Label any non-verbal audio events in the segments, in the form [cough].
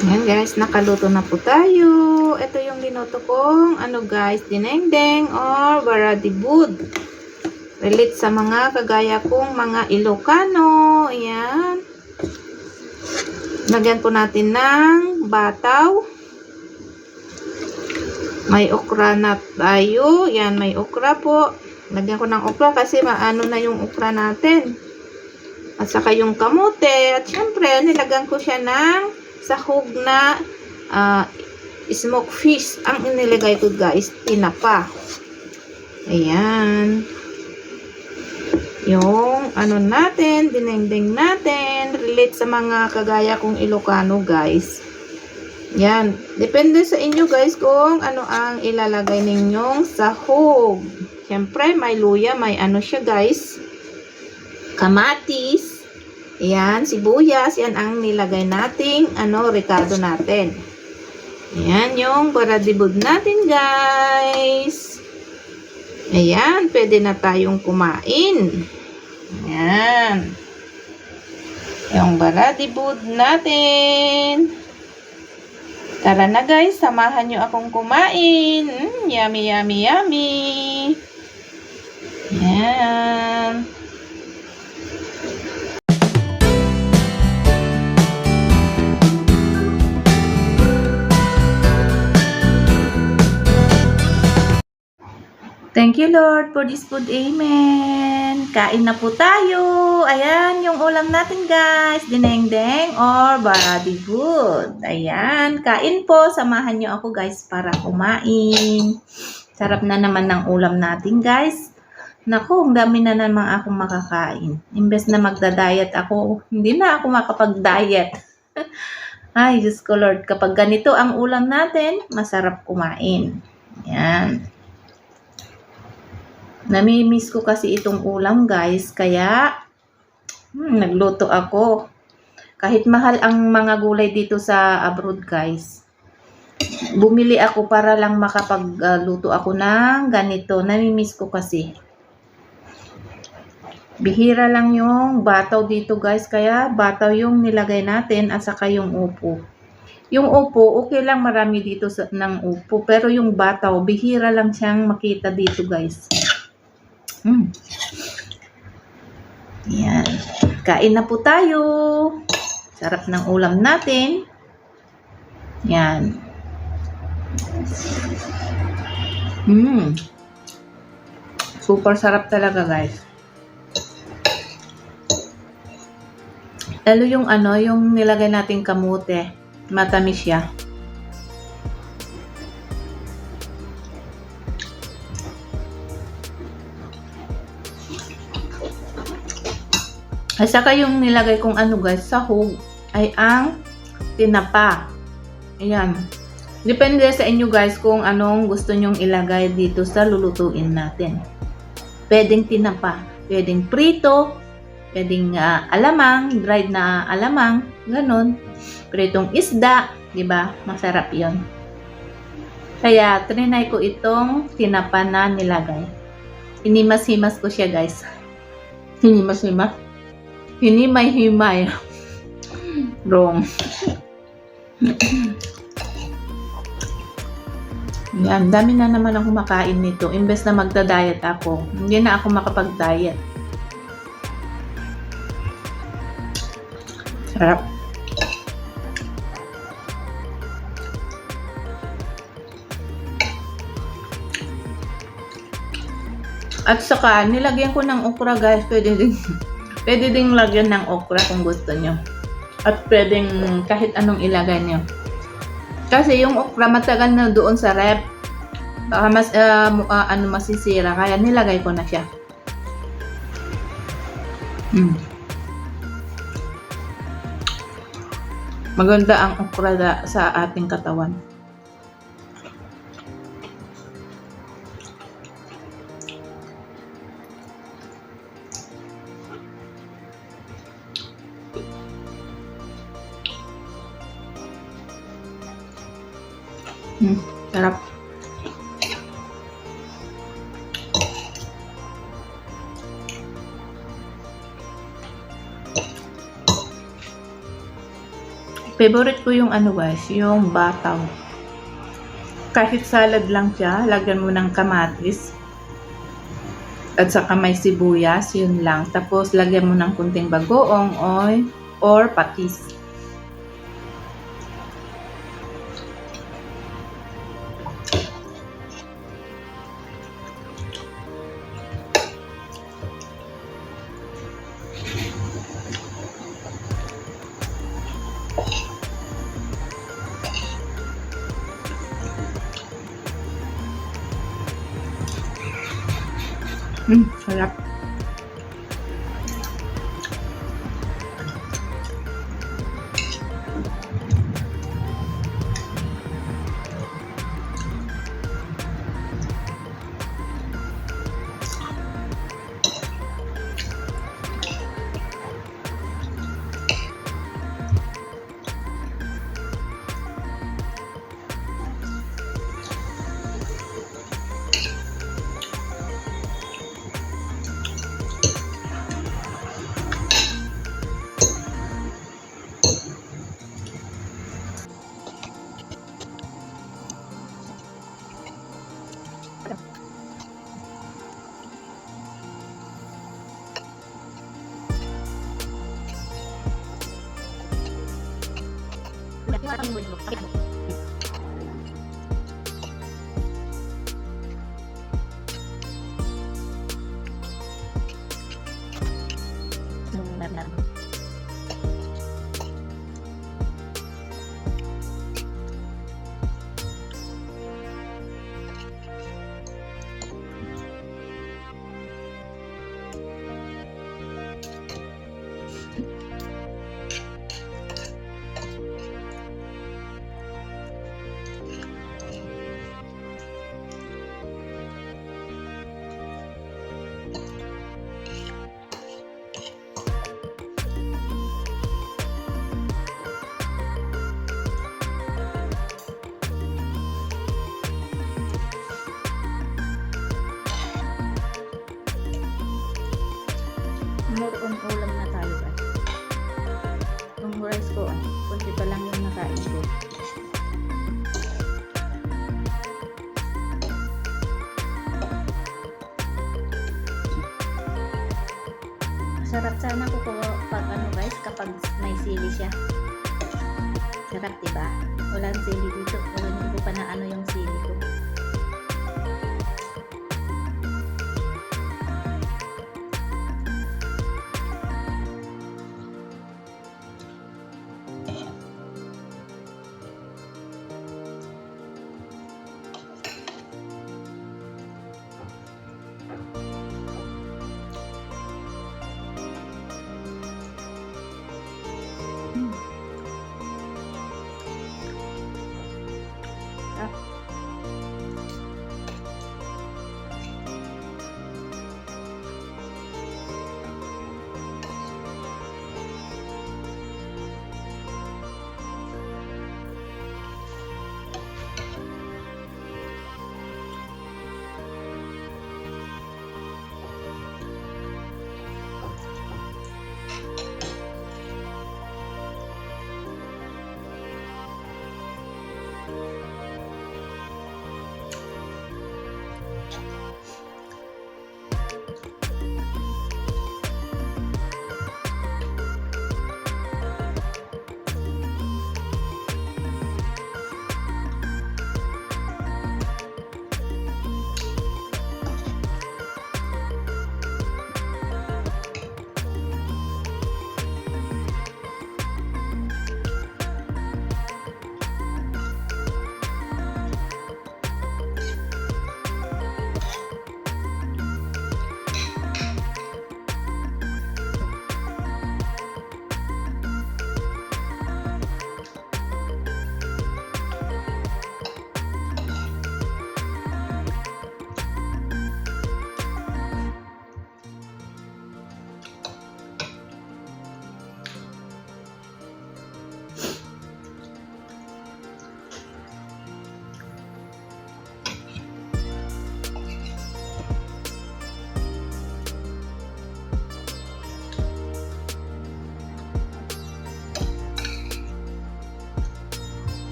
Ayan guys, nakaluto na po tayo. Ito yung linuto kong ano guys, dinengdeng or baradibud. Relate sa mga kagaya kong mga Ilocano. Ayan. Lagyan po natin ng bataw. May okra na tayo. Yan, may okra po. Lagyan ko ng okra kasi maano na yung okra natin. At saka yung kamote. At syempre, nilagyan ko siya ng sahog na ah, smoked fish. Ang inilagay ko guys, tinapa. Ayan. Yung ano natin, dinengdeng natin, relate sa mga kagaya kong Ilocano guys. Yan. Depende sa inyo guys kung ano ang ilalagay ninyong sahog. Siyempre, may luya, may ano siya guys. Kamatis. Yan, sibuyas. Yan ang nilagay nating ano, ricado natin. Yan yung baradibud natin guys. Ayan, pwede na tayong kumain. Ayan. Yung baradibud natin. Tara na guys, samahan nyo akong kumain. Mm, yummy, yummy, yummy. Yan. Thank you Lord for this food. Amen. Kain na po tayo. Ayan yung ulam natin guys. Dinengdeng or baradi food. Ayan. Kain po. Samahan nyo ako guys para kumain. Sarap na naman ng ulam natin guys. Naku, ang dami na naman akong makakain. Imbes na magda-diet ako, hindi na ako makapag-diet. [laughs] Ay, Diyos ko Lord, kapag ganito ang ulam natin, masarap kumain. Ayan. Namimiss ko kasi itong ulam guys, kaya hmm, nagluto ako. Kahit mahal ang mga gulay dito sa abroad guys. Bumili ako para lang makapagluto ako ng ganito. Namimiss ko kasi. Bihira lang yung bataw dito guys, kaya bataw yung nilagay natin at saka yung upo. Yung upo, okay lang marami dito sa, ng upo, pero yung bataw, bihira lang siyang makita dito guys. Hmm. Yan. Kain na po tayo. Sarap ng ulam natin. Yan. Hmm. Super sarap talaga, guys. Lalo yung ano, yung nilagay nating kamote. Matamis siya. At saka yung nilagay kong ano guys, sahog ay ang tinapa. Ayan. Depende sa inyo guys kung anong gusto nyong ilagay dito sa lulutuin natin. Pwedeng tinapa, pwedeng prito, pwedeng ah, alamang, dried na alamang, ganun. Pritong isda, di ba? Masarap 'yon. Kaya trinay ko itong tinapa na nilagay. Hinimas-himas ko siya guys. Hinimas-himas. Hinimay-himay. Wrong. Yan, dami na naman ang kumakain nito. Imbes na magda-diet ako, hindi na ako makapag-diet. Sarap. At saka, nilagyan ko ng okra guys. Pwede din, [laughs] pwede ding lagyan ng okra kung gusto nyo. At pwedeng kahit anong ilagay nyo. Kasi yung okra matagal na doon sa rep. Baka mas, mu- ah, ano, masisira. Kaya nilagay ko na siya. Mm. Maganda ang okra sa ating katawan. Sarap. Favorite ko yung ano guys, yung bataw. Kahit salad lang siya, lagyan mo ng kamatis. At saka may sibuyas, yun lang. Tapos lagyan mo ng kunting bagoong oil or patis. 文字の。More on ulam na tayo guys. Yung rice ko, ah, kunti pa lang yung nakain ko. Sarap sana ko pag ano guys, kapag may sili siya. Sarap diba? Walang sili dito. Hindi ko pa na ano yung sili ko.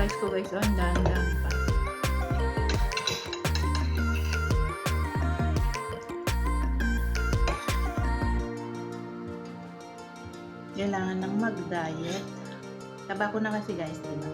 Guys, oh, ang dami-dami pa. Kailangan ng mag-diet. Taba ko na kasi guys, di ba?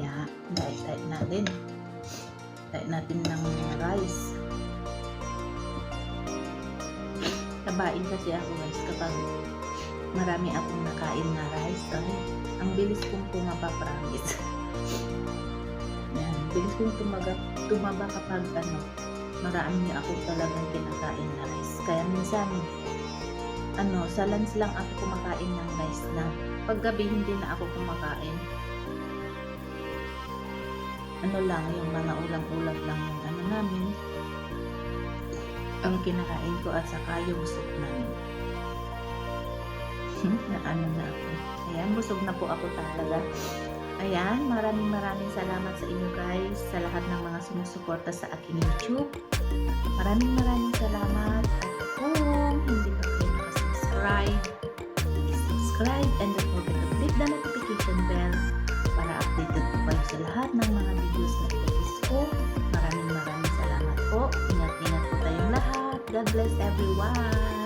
Yeah, diet-diet natin. Diet natin ng rice. Tabain kasi ako guys kapag marami akong nakain na rice. Ay, ang bilis kong tumaba, promise. Yan, bilis kong tumaga, tumaba kapag ano, marami ako talagang kinakain na rice. Kaya minsan, ano, sa lunch lang ako kumakain ng rice na. Paggabi hindi na ako kumakain. Ano lang, yung mga ulam-ulam lang yung ano namin. Ang kinakain ko at saka yung soup namin. [laughs] na ano na ako. Ayan, busog na po ako talaga. Ayan, maraming maraming salamat sa inyo guys, sa lahat ng mga sumusuporta sa aking YouTube. Maraming maraming salamat. At kung hindi pa kayo nakasubscribe, subscribe and don't forget to click the notification bell para updated po kayo sa lahat ng mga videos na ipopost ko. Maraming maraming salamat po. Ingat-ingat po tayong lahat. God bless everyone.